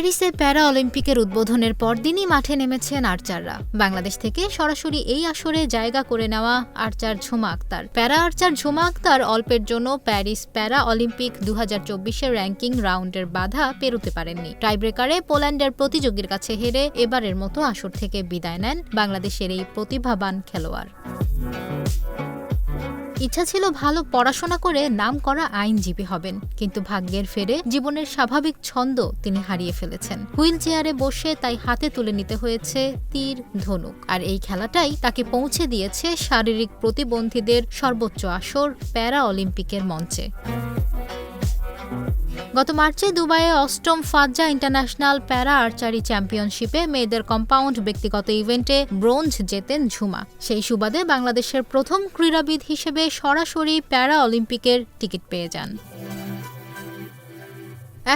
প্যারিসে প্যারা অলিম্পিকের উদ্বোধনের পরদিনই মাঠে নেমেছেন আর্চাররা। বাংলাদেশ থেকে সরাসরি এই আসরে জায়গা করে নেওয়া আর্চার ঝুমা আক্তার। প্যারা আর্চার ঝুমা আক্তার অল্পের জন্য প্যারিস প্যারা অলিম্পিক দু হাজার র্যাঙ্কিং রাউন্ডের বাধা পেরোতে পারেননি। টাইব্রেকারে পোল্যান্ডের প্রতিযোগীর কাছে হেরে এবারের মতো আসর থেকে বিদায় নেন বাংলাদেশের এই প্রতিভাবান খেলোয়াড়। ইচ্ছা ছিল ভালো পড়াশোনা করে নাম করা আইনজীবী হবেন, কিন্তু ভাগ্যের ফেরে জীবনের স্বাভাবিক ছন্দ তিনি হারিয়ে ফেলেছেন। হুইল চেয়ারে বসে তাই হাতে তুলে নিতে হয়েছে তীর, ধনুক, আর এই খেলাটাই তাকে পৌঁছে দিয়েছে শারীরিক প্রতিবন্ধীদের সর্বোচ্চ আসর প্যারা অলিম্পিকের মঞ্চে। গত মার্চে দুবাইয়ে অষ্টম ফাজ্জা ইন্টারন্যাশনাল প্যারা আর্চারি চ্যাম্পিয়নশিপে মেয়েদের কম্পাউন্ড ব্যক্তিগত ইভেন্টে ব্রোঞ্জ জেতেন ঝুমা। সেই সুবাদে বাংলাদেশের প্রথম ক্রীড়াবিদ হিসেবে সরাসরি প্যারা অলিম্পিকের টিকিট পেয়ে যান।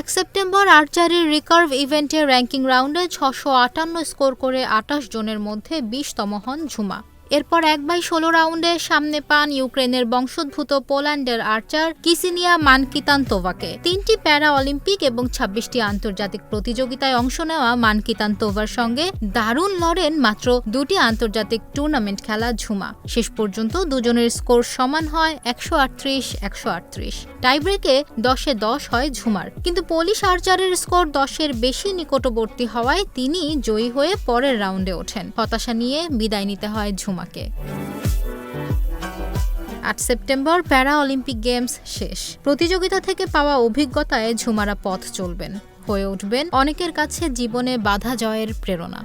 এক সেপ্টেম্বর আর্চারির রিকার্ভ ইভেন্টে র্যাঙ্কিং রাউন্ডে ছশো আটান্ন স্কোর করে আটাশ জনের মধ্যে বিশতম হন ঝুমা। এরপর এক বাই ষোলো রাউন্ডে সামনে পান ইউক্রেনের বংশোদ্ভূত পোল্যান্ডের আর্চার কিসিনিয়া মানকিতান্তোভাকে। তিনটি প্যারা অলিম্পিক এবং ছাব্বিশটি আন্তর্জাতিক প্রতিযোগিতায় অংশ নেওয়া মানকিতান্তোভার সঙ্গে দারুণ লড়েন মাত্র দুটি আন্তর্জাতিক টুর্নামেন্ট খেলা ঝুমা। শেষ পর্যন্ত দুজনের স্কোর সমান হয় একশো আটত্রিশ একশো আটত্রিশ। টাইব্রেকে দশে দশ হয় ঝুমার। কিন্তু পোলিশ আর্চারের স্কোর দশের বেশি নিকটবর্তী হওয়ায় তিনি জয়ী হয়ে পরের রাউন্ডে ওঠেন। হতাশা নিয়ে বিদায় নিতে হয় ঝুমাকে আট সেপ্টেম্বর প্যারা অলিম্পিক গেমস শেষ। প্রতিযোগিতা থেকে পাওয়া অভিজ্ঞতায় ঝুমারা পথ চলবেন। হয়ে উঠবেন অনেকের কাছে জীবনে বাধা জয়ের প্রেরণা।